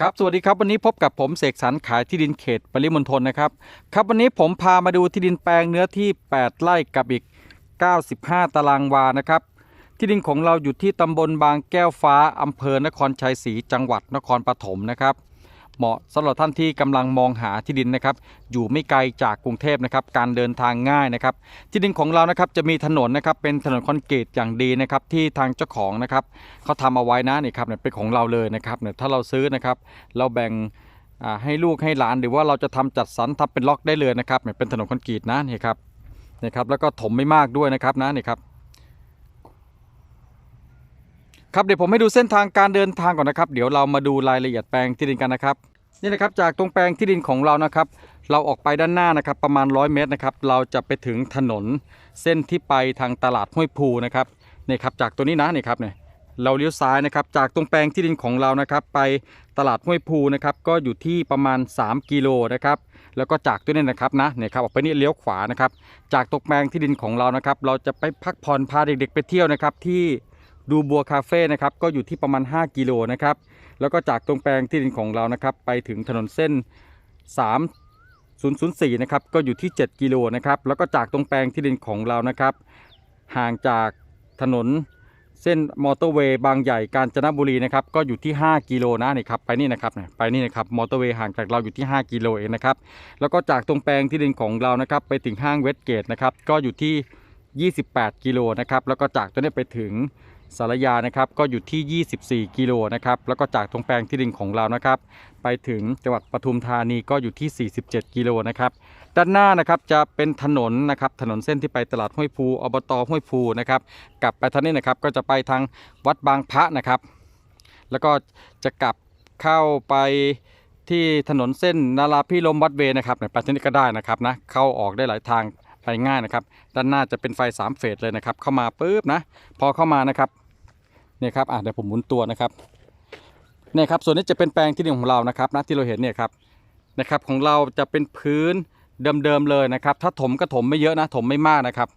ครับสวัสดีครับวันนี้พบกับผมเสกสรรขายที่ดินเขตปริมณฑลนะครับครับวันนี้ผมพามาดูที่ดินแปลงเนื้อที่ 8 ไร่กับอีก 95 ตารางวานะครับ ที่ดินของเราอยู่ที่ตำบลบางแก้วฟ้าอำเภอนครชัยศรีจังหวัดนครปฐมนะครับ เหมาะสำหรับท่านที่กำลังมองหาที่ดินนะครับ อยู่ไม่ไกลจากกรุงเทพนะครับการเดินทางง่ายนะครับ ที่ดินของเรานะครับจะมีถนนนะครับเป็นถนนคอนกรีตอย่างดีนะครับที่ทางเจ้าของนะครับเขาทำเอาไว้นะนี่ครับเนี่ยเป็นของเราเลยนะครับเนี่ยถ้าเราซื้อนะครับ เราแบ่งให้ลูกให้หลานหรือว่าเราจะทำจัดสรรทำเป็นล็อกได้เลยนะครับเนี่ยเป็นถนนคอนกรีตนะนี่ครับนี่ครับแล้วก็ถมไม่มากด้วยนะครับนะนี่ครับครับเดี๋ยวผมให้ดูเส้นทางการเดินทางก่อนนะครับ เดี๋ยวเรามาดูรายละเอียดแปลงที่ดินกันนะครับ นี่นะครับจากตรงแปลงที่ดินของเรานะครับ เราออกไปด้านหน้านะครับ ประมาณ 100 เมตรนะครับ เราจะไปถึงถนนเส้นที่ไปทางตลาดห้วยภูนะครับนี่ครับจากตัวนี้นะนี่ครับเนี่ยเราเลี้ยวซ้ายนะครับ จากตรงแปลงที่ดินของเรานะครับ ไปตลาดห้วยภูนะครับ ก็อยู่ที่ประมาณ 3 กิโลนะครับ แล้วก็จากตัวนี้นะครับนะเนี่ยครับออกไปนี่เลี้ยวขวานะครับ จากตรงแปลงที่ดินของเรานะครับ เราจะไปพักผ่อนพาเด็กๆ ไปเที่ยวนะครับที่ดูบัวคาเฟ่นะครับก็อยู่ที่ประมาณ 5 กิโลนะครับ แล้วก็จากตรงแปลงที่ดินของเรานะครับ ไปถึงถนนเส้น 3004 นะครับ ก็อยู่ที่ 7 กิโลนะครับ แล้วก็จากตรงแปลงที่ดินของเรานะครับ ห่างจากถนนเส้นมอเตอร์เวย์บางใหญ่กาญจนบุรีนะครับก็อยู่ที่ 5 กิโลนะนี่ครับไปนี่นะครับไปนี่นะครับมอเตอร์เวย์ห่างจากเราอยู่ที่ 5 กิโลเองนะครับแล้วก็จากตรงแปลงที่ดินของเรานะครับไปถึงห้างเวสเกตนะครับก็อยู่ที่ 28 กิโลนะครับแล้วก็จากตัวนี้ไปถึง สารยานะครับก็อยู่ที่ 24 กิโลนะครับแล้วก็จากตรงแปลงที่ดินของเรานะครับ ไปถึงจังหวัดปทุมธานีก็อยู่ที่ 47 กิโลนะครับด้านหน้านะครับจะเป็นถนนนะครับถนนเส้นที่ไปตลาดห้วยภูอบตห้วยภูนะครับกลับไปทางนี้นะครับก็จะไปทางวัดบางพระนะครับ แล้วก็จะกลับเข้าไปที่ถนนเส้นนาราพิรมวัดเวนะครับไปที่นี่ก็ได้นะครับนะเข้าออกได้หลายทางไปง่ายนะครับ ด้านหน้าจะเป็นไฟ 3 เฟสเลยนะครับ เข้ามาปุ๊บนะ พอเข้ามานะครับ เนี่ยครับอะเดี๋ยวผมหมุนตัวนะครับเนี่ยครับส่วนนี้จะเป็นแปลงที่ดินของเรานะครับนะที่เราเห็นเนี่ยครับนะครับของเราจะเป็นพื้นเดิมๆเลยนะครับ ถ้าถมก็ถมไม่เยอะนะถมไม่มากนะครับ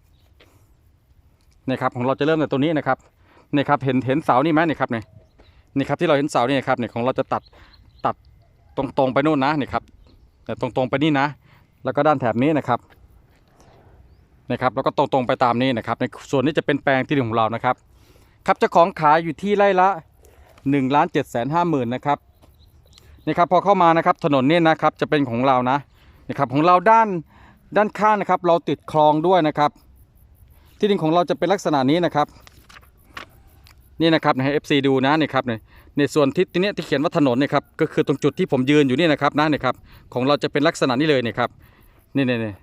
เนี่ยครับของเราจะเริ่มจากตัวนี้นะครับเนี่ยครับเห็นเห็นเสานี่ไหมเนี่ยครับเนี่ยนี่ครับที่เราเห็นเสานี่ครับเนี่ยของเราจะตัดตัดตรงๆไปนู่นนะนี่ครับเนี่ตรงๆไปนี่นะ แล้วก็ด้านแถบนี้นะครับนะครับแล้วก็ตรงๆไปตามนี้นะครับในส่วนนี้จะเป็นแปลงที่ดินของเรานะครับ ครับเจ้าของขายอยู่ที่ไร่ละ1นึ่งล้านเจ็ดแสนห้าหมื่นนะครับนี่ครับพอเข้ามานะครับถนนเนี่ยนะครับจะเป็นของเรานะนะครับของเราด้านด้านข้างนะครับ เราติดคลองด้วยนะครับ ที่ดินของเราจะเป็นลักษณะนี้นะครับ นี่นะครับให้เอฟซีดูนะนี่ครับเนี่ยในส่วนที่ที่เนี้ยที่เขียนว่าถนนเนี่ยครับก็คือตรงจุดที่ผมยืนอยู่นี่นะครับนะนี่ครับของเราจะเป็นลักษณะนี้เลยนี่ครับนี่นี่นี่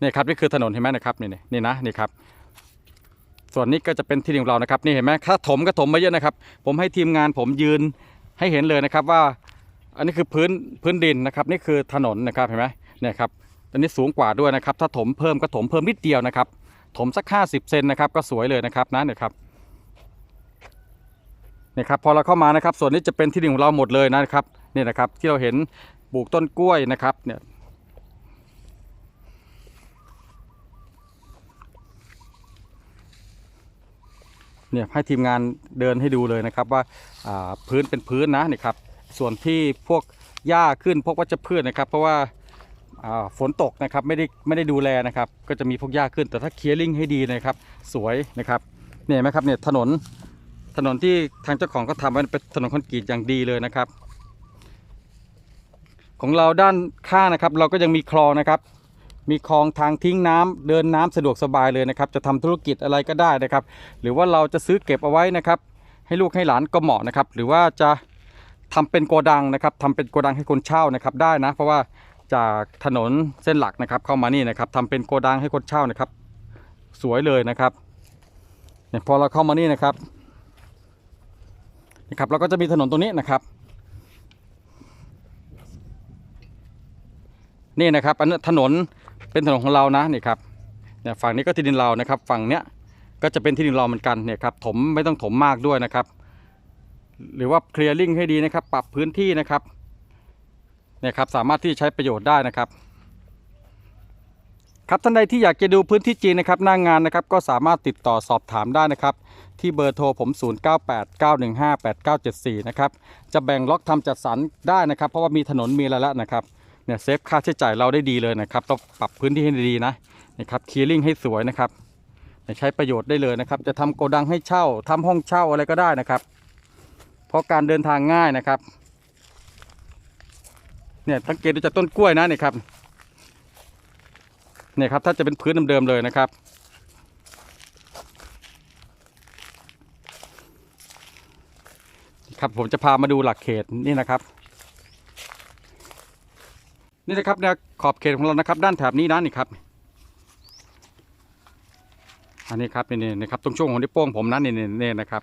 นี่ครับนี่คือถนนเห็นไหมนะครับนี่นี่นี่นะนี่ครับ ส่วนนี้ก็จะเป็นที่ดินของเรานะครับนี่เห็นไหมถ้าถมก็ถมมาเยอะนะครับ ผมให้ทีมงานผมยืนให้เห็นเลยนะครับว่า อันนี้คือพื้นพื้นดินนะครับ นี่คือถนนนะครับเห็นไหมเนี่ยครับอันนี้สูงกว่าด้วยนะครับ ถ้าถมเพิ่มก็ถมเพิ่มนิดเดียวนะครับ ถมสัก 50เซนนะครับก็สวยเลยนะครับนะเนี่ยครับเนี่ยครับพอเราเข้ามานะครับ ส่วนนี้จะเป็นที่ดินของเราหมดเลยนะครับนี่นะครับ ที่เราเห็นปลูกต้นกล้วยนะครับเนี่ย เนี่ยให้ทีมงานเดินให้ดูเลยนะครับว่าาพื้นเป็นพื้นนะนี่ครับส่วนที่พวกหญ้าขึ้นพวกวัชพืชนะครับ เพราะว่าาฝนตกนะครับไม่ได้ไม่ได้ดูแลนะครับ ก็จะมีพวกหญ้าขึ้นแต่ถ้าเคลียร์ลิงให้ดีนะครับ สวยนะครับเนี่ยนไหมครับเนี่ยถนนถนนที่ทางเจ้าของก็ทำไว้เป็นถนนคอนกรีตอย่างดีเลยนะครับ ของเราด้านข้างนะครับ เราก็ยังมีคลองนะครับ มีคลองทางทิ้งน้ำเดินน้ำสะดวกสบายเลยนะครับ จะทำธุรกิจอะไรก็ได้นะครับ หรือว่าเราจะซื้อเก็บเอาไว้นะครับ ให้ลูกให้หลานก็เหมาะนะครับ หรือว่าจะทำเป็นโกดังนะครับทำเป็นโกดังให้คนเช่านะครับ ได้นะ เพราะว่าจากถนนเส้นหลักนะครับ เข้ามานี่นะครับทำเป็นโกดังให้คนเช่านะครับ สวยเลยนะครับเนี่ยพอเราเข้ามานี่นะครับนะครับเราก็จะมีถนนตรงนี้นะครับ นี่นะครับอันนี้ถนนเป็นถนนของเรานะนี่ครับเนี่ยฝั่งนี้ก็ที่ดินเรานะครับ ฝั่งเนี้ยก็จะเป็นที่ดินเราเหมือนกันเนี่ยครับถมไม่ต้องถมมากด้วยนะครับ หรือว่าเคลียร์ลิงให้ดีนะครับ ปรับพื้นที่นะครับเนี่ยครับสามารถที่ใช้ประโยชน์ได้นะครับ ครับท่านใดที่อยากจะดูพื้นที่จริงนะครับ หน้างงานนะครับ ก็สามารถติดต่อสอบถามได้นะครับ ที่เบอร์โทรผม 0989158974 นะครับจะแบ่งล็อกทำจัดสรรได้นะครับ เพราะว่ามีถนนมีอะไรแล้วนะครับ เนี่ยเซฟค่าใช้จ่ายเราได้ดีเลยนะครับต้องปรับพื้นที่ให้ดีนะนะครับเคียร์ลิงให้สวยนะครับใช้ประโยชน์ได้เลยนะครับ จะทำโกดังให้เช่าทำห้องเช่าอะไรก็ได้นะครับ เพราะการเดินทางง่ายนะครับ เนี่ยสังเกตดูจากต้นกล้วยนะเนี่ยครับเนี่ยครับถ้าจะเป็นพื้นเดิมๆเลยนะครับ ครับผมจะพามาดูหลักเขตนี่นะครับ นี่นะครับแนวขอบเขตของเรานะครับ ด้านแถบนี้นะนี่ครับ อันนี้ครับนี่นี่นะครับตรงช่วงของนิ้วโป้งผมนะนี่นี่นี่นะครับ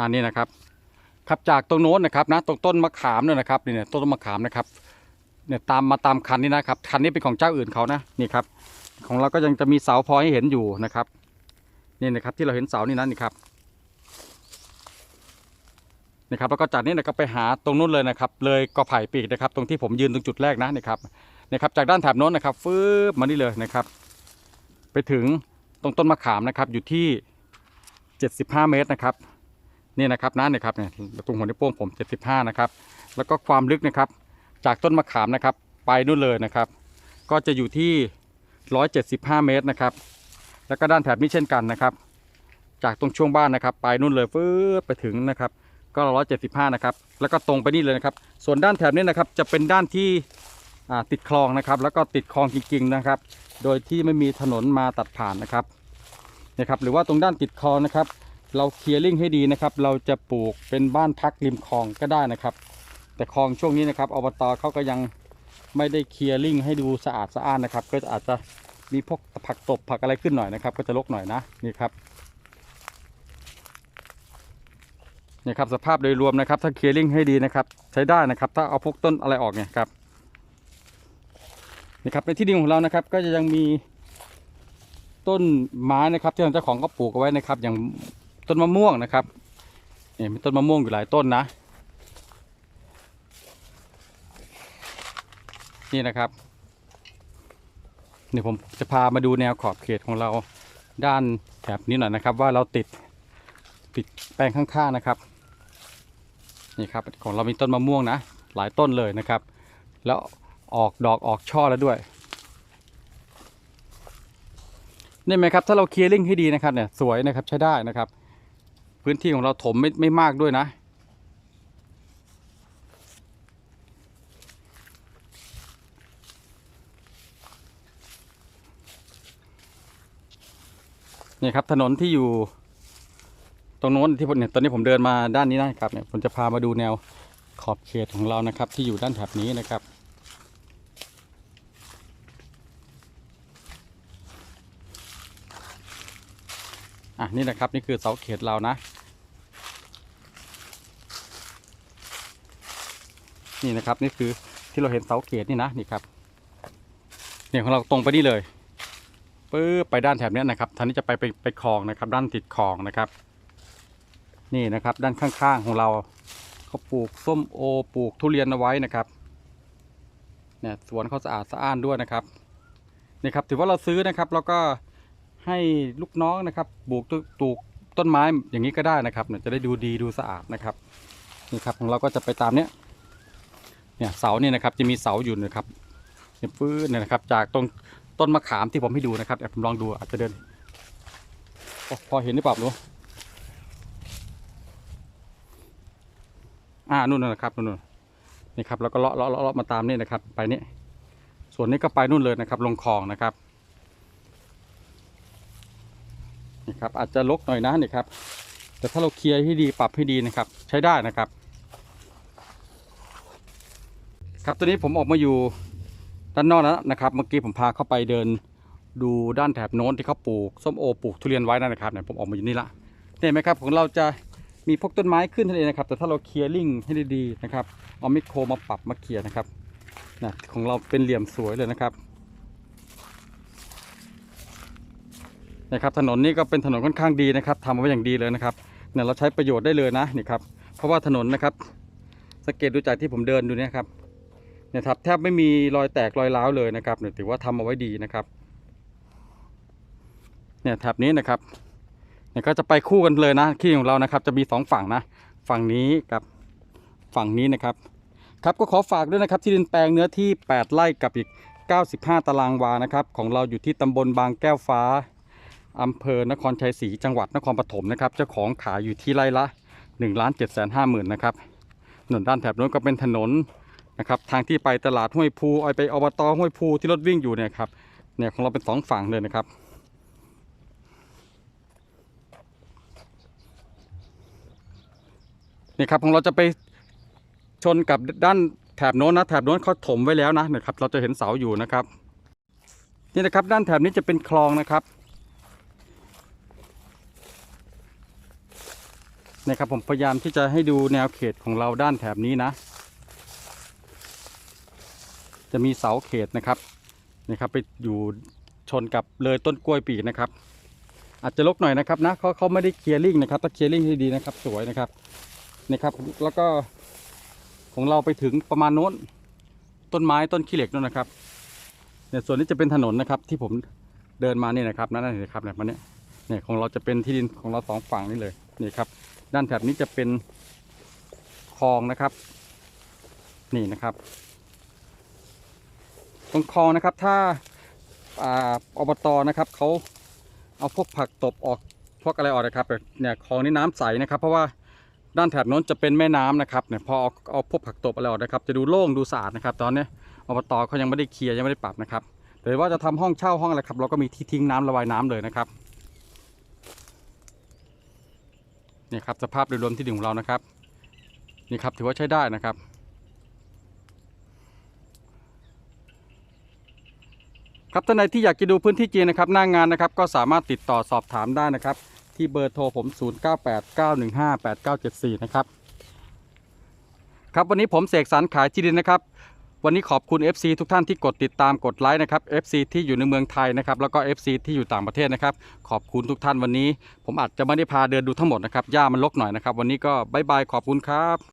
อันนี้นะครับครับจากตรงโน้นนะครับนะตรงต้นมะขามเนี่ยนะครับนี่เนี่ยต้นมะขามนะครับเนี่ยตามมาตามคันนี้นะครับคันนี้เป็นของเจ้าอื่นเขานะนี่ครับ ของเราก็ยังจะมีเสาพอให้เห็นอยู่นะครับนี่นะครับที่เราเห็นเสานี่นะนี่ครับ นะครับแล้วก็จากนี้นะครับไปหาตรงนู้นเลยนะครับเลยกอไผ่ปีกนะครับตรงที่ผมยืนตรงจุดแรกนะนะครับนะครับจากด้านแถบโน้นนะครับฟืบมานี่เลยนะครับ ไปถึงตรงต้นมะขามนะครับอยู่ที่ 75 เมตรนะครับนี่นะครับนะเนี่ยครับเนี่ยตรงหัวนิ้วโป้งผม 75 นะครับ แล้วก็ความลึกนะครับ จากต้นมะขามนะครับ ไปนู่นเลยนะครับ ก็จะอยู่ที่ 175 เมตรนะครับ แล้วก็ด้านแถบนี้เช่นกันนะครับ จากตรงช่วงบ้านนะครับ ไปนู่นเลยฟืบไปถึงนะครับ ก็ร้อยเจ็ดสิบห้านะครับ แล้วก็ตรงไปนี่เลยนะครับ ส่วนด้านแถบนี้นะครับจะเป็นด้านที่ติดคลองนะครับ แล้วก็ติดคลองจริงๆนะครับ โดยที่ไม่มีถนนมาตัดผ่านนะครับนะครับ หรือว่าตรงด้านติดคลองนะครับ เราเคลียร์ลิงให้ดีนะครับ เราจะปลูกเป็นบ้านพักริมคลองก็ได้นะครับ แต่คลองช่วงนี้นะครับอบตเขาก็ยังไม่ได้เคลียร์ลิงให้ดูสะอาดสะอ้านนะครับ ก็อาจจะมีพวกผักตบผักอะไรขึ้นหน่อยนะครับ ก็จะรกหน่อยนะนี่ครับ เนี่ครับสภาพโดยรวมนะครับ ถ้าเคลียร์ลิงให้ดีนะครับ ใช้ได้นะครับ ถ้าเอาพวกต้นอะไรออกเนี่ยครับนี่ครับในที่ดินของเรานะครับ ก็จะยังมีต้นไม้นะครับ ที่ทางเจ้าของก็ปลูกเอาไว้นะครับ อย่างต้นมะม่วงนะครับนี่มีต้นมะม่วงอยู่หลายต้นนะ นี่นะครับเดี๋ยวผมจะพามาดูแนวขอบเขตของเราด้านแถบนี้หน่อยนะครับ ว่าเราติดติดแปลงข้างๆนะครับ นี่ครับของเรามีต้นมะม่วงนะ หลายต้นเลยนะครับ แล้วออกดอกออกช่อแล้วด้วยนี่ไหมครับถ้าเราเคลียร์ลิงให้ดีนะครับเนี่ยสวยนะครับใช้ได้นะครับ พื้นที่ของเราถมไม่ไม่มากด้วยนะ นี่ครับถนนที่อยู่ ตรงโน้นที่ผมเนี่ยตอนนี้ผมเดินมาด้านนี้นะครับเนี่ยผมจะพามาดูแนวขอบเขตของเรานะครับ ที่อยู่ด้านแถบนี้นะครับ อะนี่นะครับนี่คือเสาเขตเรานะ นี่นะครับนี่คือที่เราเห็นเสาเขตนี่นะนี่ครับเนี่ยของเราตรงไปนี่เลยปึ๊บไปด้านแถบนี้นะครับทางนี้จะไปไปไปคลองนะครับ ด้านติดคลองนะครับ นี่นะครับ ด้านข้างๆของเราเขาปลูกส้มโอปลูกทุเรียนเอาไว้นะครับเนี่ยสวนเขาสะอาดสะอ้านด้วยนะครับนี่ครับถือว่าเราซื้อนะครับ แล้วก็ให้ลูกน้องนะครับปลูกต้นปลูกต้นไม้อย่างนี้ก็ได้นะครับเนี่ยจะได้ดูดีดูสะอาดนะครับนี่ครับของเราก็จะไปตามเนี้ยเนี่ยเสาเนี่ยนะครับจะมีเสาอยู่นะครับเนี่ยปื้นเนี่ยนะครับ จากตรงต้นมะขามที่ผมให้ดูนะครับเดี๋ยวผมลองดูอาจจะเดิน พอเห็นหรือเปล่าไม่ อ่านู่นนะครับนู่นๆนี่ครับแล้วก็เลาะเลาะเลาะมาตามนี่นะครับ ไปนี่ส่วนนี้ก็ไปนู่นเลยนะครับ ลงคลองนะครับนี่ครับอาจจะลกหน่อยนะนี่ครับ แต่ถ้าเราเคลียร์ให้ดีปรับให้ดีนะครับ ใช้ได้นะครับ ครับตอนนี้ผมออกมาอยู่ด้านนอกแล้วนะครับเมื่อกี้ผมพาเข้าไปเดินดูด้านแถบโน้นที่เขาปลูกส้มโอปลูกทุเรียนไว้นั่นนะครับเนี่ยผมออกมาอยู่นี่ละเห็นไหมครับของเราจะ มีพวกต้นไม้ขึ้นทะเลนะครับ แต่ถ้าเราเคลียร์ลิงให้ดีๆนะครับ เอาไมโครมาปรับมาเคลียร์นะครับนะของเราเป็นเหลี่ยมสวยเลยนะครับนะครับถนนนี้ก็เป็นถนนค่อนข้างดีนะครับทำเอาไว้อย่างดีเลยนะครับเนี่ยเราใช้ประโยชน์ได้เลยนะนี่ครับเพราะว่าถนนนะครับสังเกตดูจากที่ผมเดินดูเนี่ยครับเนี่ยครับแทบไม่มีรอยแตกรอยร้าวเลยนะครับเนี่ยถือว่าทำเอาไว้ดีนะครับเนี่ยแถบนี้นะครับ เนี่ยก็จะไปคู่กันเลยนะที่ของเรานะครับจะมีสองฝั่งนะ ฝั่งนี้กับฝั่งนี้นะครับ ครับก็ขอฝากด้วยนะครับที่ดินแปลงเนื้อที่ 8 ไร่กับอีก 95 ตารางวานะครับ ของเราอยู่ที่ตำบลบางแก้วฟ้าอำเภอนครชัยศรีจังหวัดนครปฐมนะครับเจ้าของขายอยู่ที่ไร่ละ1ล้าน7 5 0 0 0 0นะครับถนนด้านแถบโน้นก็เป็นถนนนะครับทางที่ไปตลาดห้วยภูเอาไปอบตห้วยภูที่รถวิ่งอยู่เนี่ยครับเนี่ยของเราเป็นสองฝั่งเลยนะครับ นี่ครับของเราจะไปชนกับด้านแถบโน้นนะแถบโน้นเขาถมไว้แล้วนะนะครับ เราจะเห็นเสาอยู่นะครับ นี่นะครับด้านแถบนี้จะเป็นคลองนะครับนี่ครับผมพยายามที่จะให้ดูแนวเขตของเราด้านแถบนี้นะ จะมีเสาเขตนะครับนี่ครับไปอยู่ชนกับเลยต้นกล้วยปีกนะครับ อาจจะลกหน่อยนะครับนะเขาเขาไม่ได้เคลียร์ลิงนะครับถ้าเคลียร์ลิงให้ดีนะครับสวยนะครับ นี่ครับ แล้วก็ของเราไปถึงประมาณโน้น ต้นไม้ต้นขี้เหล็กนั่นนะครับเนี่ยส่วนนี้จะเป็นถนนนะครับ ที่ผมเดินมานี่นะครับนั่นนะครับเนี่ยมันเนี่ยเนี่ยของเราจะเป็นที่ดินของเราสองฝั่งนี่เลยนี่ครับ ด้านแถบนี้จะเป็นคลองนะครับ นี่นะครับตรงคลองนะครับถ้าอ่าอบตนะครับเขาเอาพวกผักตบออกพวกอะไรออกนะครับเนี่ยคลองนี้น้ำใสนะครับ เพราะว่า ด้านแถบโน้นจะเป็นแม่น้ำนะครับเนี่ยพอเอาเอาพวกผักตบอะไรออกนะครับ จะดูโล่งดูสะอาดนะครับ ตอนนี้อบตเขายังไม่ได้เคลียร์ยังไม่ได้ปรับนะครับแต่ว่าจะทำห้องเช่าห้องอะไรครับ เราก็มีที่ทิ้งน้ำระบายน้ำเลยนะครับนี่ครับสภาพโดยรวมที่ดินของเรานะครับนี่ครับถือว่าใช้ได้นะครับครับท่านใดที่อยากจะดูพื้นที่จริงนะครับ หน้างงานนะครับ ก็สามารถติดต่อสอบถามได้นะครับ ที่เบอร์โทรผม 0989158974 นะครับ ครับวันนี้ผมเสกสรรขายจีดินนะครับ วันนี้ขอบคุณ FC ทุกท่านที่กดติดตามกดไลค์นะครับ FC ที่อยู่ในเมืองไทยนะครับ แล้วก็ FC ที่อยู่ต่างประเทศนะครับ ขอบคุณทุกท่านวันนี้ ผมอาจจะไม่ได้พาเดินดูทั้งหมดนะครับหญ้ามันรกหน่อยนะครับ วันนี้ก็บายบายขอบคุณครับ